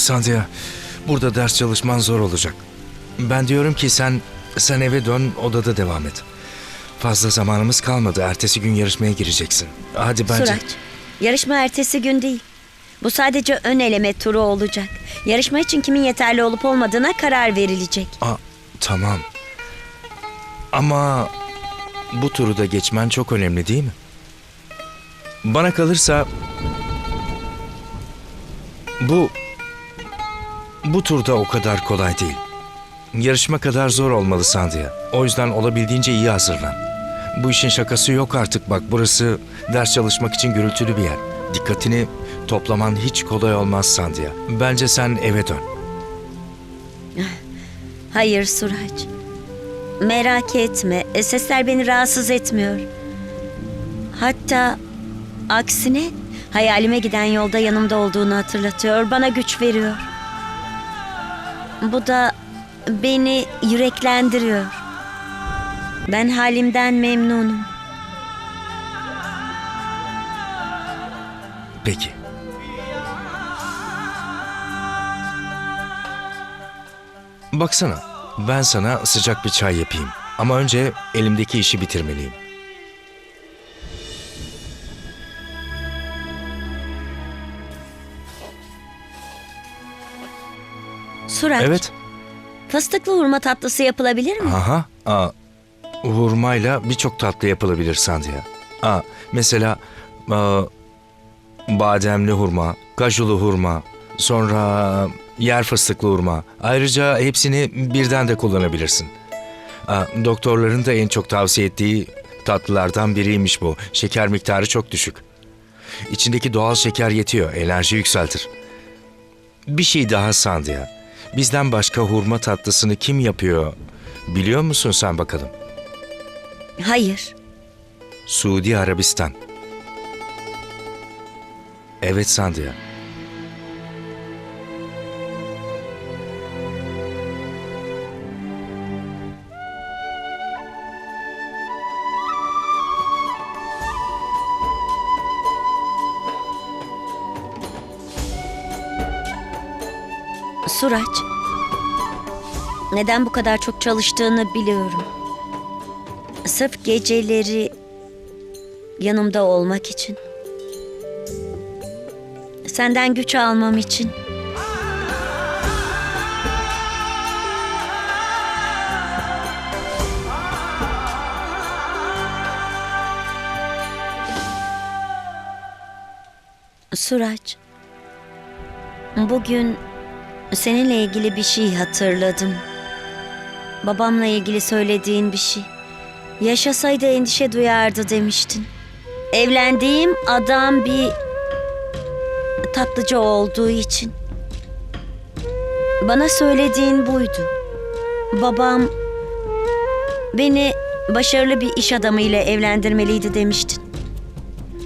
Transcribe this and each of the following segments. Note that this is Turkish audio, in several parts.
Sandhya, burada ders çalışman zor olacak. Ben diyorum ki sen sen eve dön, odada devam et. Fazla zamanımız kalmadı. Ertesi gün yarışmaya gireceksin. Hadi bence... Suraç, yarışma ertesi gün değil. Bu sadece ön eleme turu olacak. Yarışma için kimin yeterli olup olmadığına karar verilecek. Aa, tamam. Ama bu turu da geçmen çok önemli değil mi? Bana kalırsa bu bu turda o kadar kolay değil. Yarışma kadar zor olmalı Sandia. O yüzden olabildiğince iyi hazırlan. Bu işin şakası yok artık bak. Burası ders çalışmak için gürültülü bir yer. Dikkatini toplaman hiç kolay olmaz Sandia. Bence sen eve dön. Hayır Suraç. Merak etme. e, Sesler beni rahatsız etmiyor. Hatta aksine hayalime giden yolda yanımda olduğunu hatırlatıyor. Bana güç veriyor. Bu da beni yüreklendiriyor. Ben halimden memnunum. Peki. Baksana, ben sana sıcak bir çay yapayım. Ama önce elimdeki işi bitirmeliyim. Suraç, Evet. fıstıklı hurma tatlısı yapılabilir mi? Aha. Aa, hurmayla birçok tatlı yapılabilir Sandia. Aa, mesela aa, bademli hurma, kajulu hurma, sonra yer fıstıklı hurma. Ayrıca hepsini birden de kullanabilirsin. Aa, doktorların da en çok tavsiye ettiği tatlılardan biriymiş bu. Şeker miktarı çok düşük. İçindeki doğal şeker yetiyor, enerji yükseltir. Bir şey daha Sandia. Bizden başka hurma tatlısını kim yapıyor biliyor musun sen bakalım? Hayır. Suudi Arabistan. Evet Sandia. Suraç. Neden bu kadar çok çalıştığını biliyorum. Sırf geceleri yanımda olmak için. Senden güç almam için. Suraç. Bugün Seninle ilgili bir şey hatırladım. Babamla ilgili söylediğin bir şey. Yaşasaydı endişe duyardı demiştin. Evlendiğim adam bir tatlıcı olduğu için. Bana söylediğin buydu. Babam beni başarılı bir iş adamıyla evlendirmeliydi demiştin.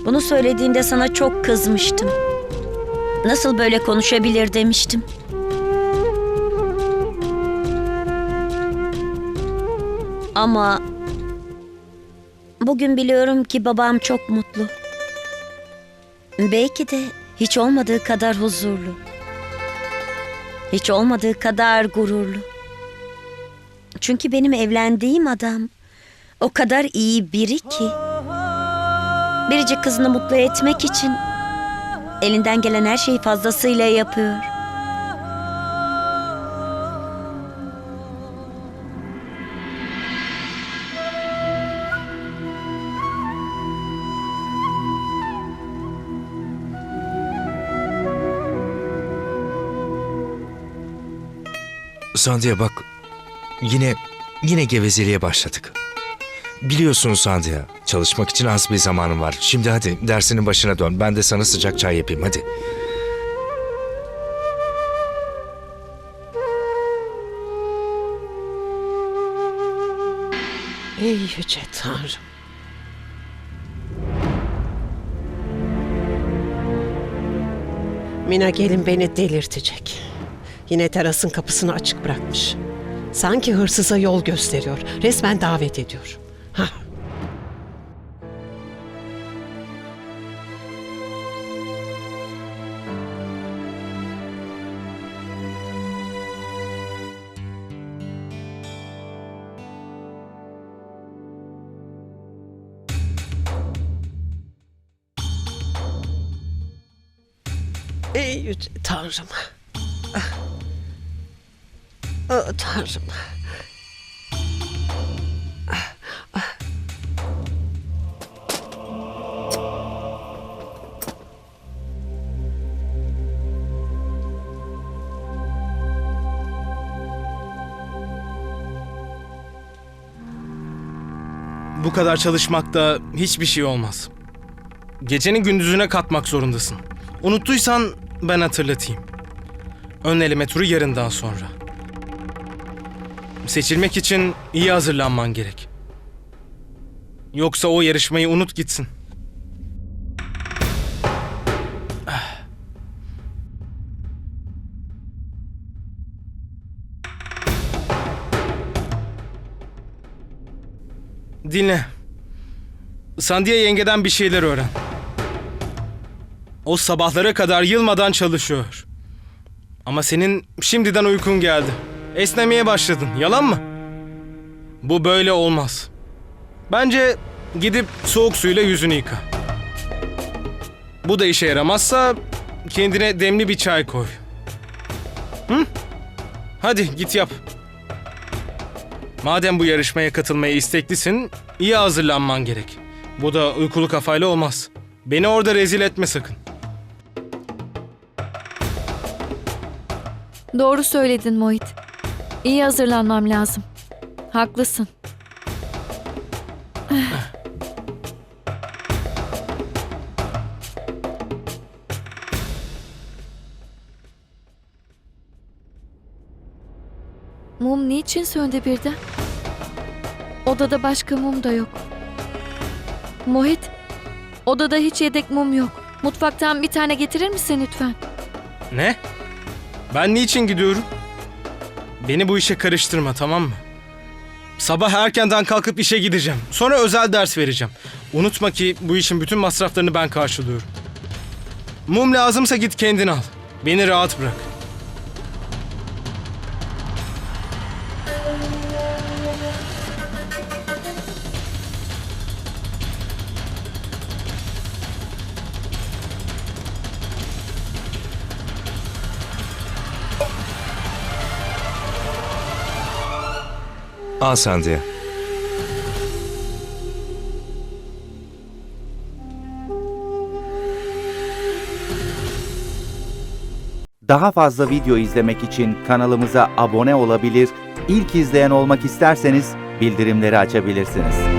Bunu söylediğinde sana çok kızmıştım. Nasıl böyle konuşabilir demiştim. Ama bugün biliyorum ki babam çok mutlu. Belki de hiç olmadığı kadar huzurlu. Hiç olmadığı kadar gururlu. Çünkü benim evlendiğim adam o kadar iyi biri ki. Biricik kızını mutlu etmek için elinden gelen her şeyi fazlasıyla yapıyor. Sandia bak yine yine gevezeliğe başladık. Biliyorsun Sandia çalışmak için az bir zamanım var. Şimdi hadi dersinin başına dön. Ben de sana sıcak çay yapayım hadi. Ey yüce Tanrım. Mina gelin beni delirtecek. Yine terasın kapısını açık bırakmış. Sanki hırsıza yol gösteriyor. Resmen davet ediyor. Hah. Ey yüce tanrım. Ah, Tanrım. Bu kadar çalışmakta hiçbir şey olmaz. Gecenin gündüzüne katmak zorundasın. Unuttuysan ben hatırlatayım. Ön eleme turu yarından sonra. Seçilmek için iyi hazırlanman gerek. Yoksa o yarışmayı unut gitsin. Dinle. Sandiye yengeden bir şeyler öğren. O sabahlara kadar yılmadan çalışıyor. Ama senin şimdiden uykun geldi. Esnemeye başladın. Yalan mı? Bu böyle olmaz. Bence gidip soğuk suyla yüzünü yıka. Bu da işe yaramazsa kendine demli bir çay koy. Hı? Hadi git yap. Madem bu yarışmaya katılmaya isteklisin, iyi hazırlanman gerek. Bu da uykulu kafayla olmaz. Beni orada rezil etme sakın. Doğru söyledin Mohit. İyi hazırlanmam lazım. Haklısın. Mum niçin söndü birden? Odada başka mum da yok. Mohit, odada hiç yedek mum yok. Mutfaktan bir tane getirir misin lütfen? Ne? Ben niçin gidiyorum? Beni bu işe karıştırma tamam mı? Sabah erkenden kalkıp işe gideceğim. Sonra özel ders vereceğim. Unutma ki bu işin bütün masraflarını ben karşılıyorum. Mum lazımsa git kendin al. Beni rahat bırak. Al Sandia. Daha fazla video izlemek için kanalımıza abone olabilir, ilk izleyen olmak isterseniz bildirimleri açabilirsiniz.